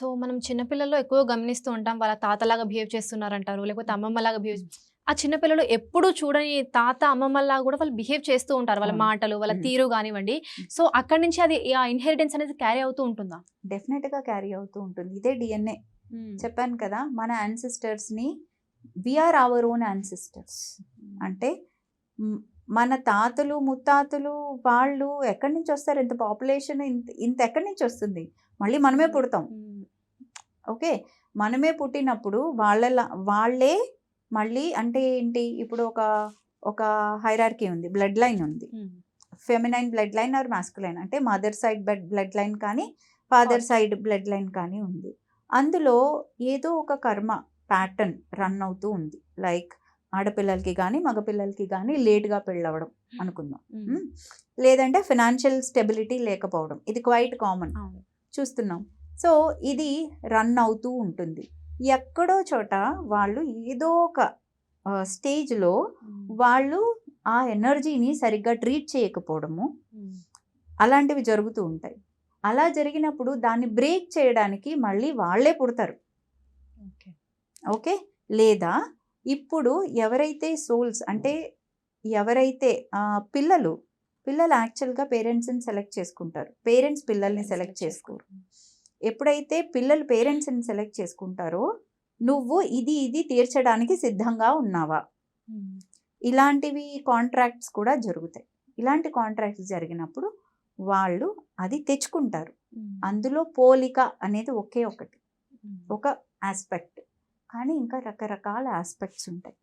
So మనం చిన్నపిల్లల్లో ఎక్కువ గమనిస్తూ ఉంటాం. వాళ్ళ తాతలాగా బిహేవ్ చేస్తున్నారంటారు. లేకపోతే అమ్మమ్మలాగా బిహేవ్ ఆ చిన్నపిల్లలు ఎప్పుడు చూడని తాత అమ్మమ్మలాగా కూడా వాళ్ళు బిహేవ్ చేస్తూ ఉంటారు. వాళ్ళ. మాటలు వాళ్ళ. తీరు కానివ్వండి. సో అక్కడి నుంచి అది ఆ ఇన్హెరిటెన్స్ అనేది క్యారీ అవుతూ ఉంటుందా? డెఫినెట్గా క్యారీ అవుతూ ఉంటుంది. ఇదే డిఎన్ఏ. చెప్పాను కదా మన ancestors ని విఆర్ అవర్ ఓన్ యాన్సిస్టర్స్ అంటే మన తాతలు ముత్తాతలు వాళ్ళు ఎక్కడి నుంచి వస్తారు? ఇంత పాపులేషన్ ఇంత ఇంత ఎక్కడి నుంచి వస్తుంది? మళ్ళీ మనమే పుడతాం. ఓకే. మనమే పుట్టినప్పుడు వాళ్ళ వాళ్ళే మళ్ళీ అంటే ఏంటి? ఇప్పుడు ఒక ఒక హైరార్కీ ఉంది బ్లడ్ లైన్ ఉంది. Feminine blood line or masculine అంటే mother side blood blood line కానీ ఫాదర్ సైడ్. బ్లడ్ లైన్ కానీ ఉంది. అందులో ఏదో ఒక కర్మ ప్యాటర్న్ రన్ అవుతూ ఉంది. లైక్ ఆడపిల్లలకి కానీ మగపిల్లలకి కానీ లేట్గా పెళ్ళవడం అనుకుందాం. లేదంటే ఫినాన్షియల్ స్టెబిలిటీ లేకపోవడం. ఇది క్వైట్ కామన్. చూస్తున్నాం. సో ఇది రన్ అవుతూ ఉంటుంది. ఎక్కడో చోట వాళ్ళు ఏదో ఒక స్టేజ్లో. వాళ్ళు ఆ ఎనర్జీని సరిగ్గా ట్రీట్ చేయకపోవడము. అలాంటివి జరుగుతూ ఉంటాయి. అలా జరిగినప్పుడు దాన్ని బ్రేక్ చేయడానికి మళ్ళీ వాళ్ళే పుడతారు. ఓకే. లేదా ఇప్పుడు ఎవరైతే సోల్స్ అంటే ఎవరైతే పిల్లలు పిల్లలు యాక్చువల్గా పేరెంట్స్ని సెలెక్ట్ చేసుకుంటారు. పేరెంట్స్ పిల్లల్ని సెలెక్ట్ చేసుకోరు. ఎప్పుడైతే పిల్లలు పేరెంట్స్ని సెలెక్ట్ చేసుకుంటారో నువ్వు ఇది ఇది తీర్చడానికి సిద్ధంగా ఉన్నావా. ఇలాంటివి కాంట్రాక్ట్స్ కూడా జరుగుతాయి ఇలాంటి కాంట్రాక్ట్స్ జరిగినప్పుడు వాళ్ళు అది తెచ్చుకుంటారు. అందులో పోలిక అనేది ఒకే ఒకటి. ఒక ఆస్పెక్ట్ కానీ ఇంకా రకరకాల ఆస్పెక్ట్స్ ఉంటాయి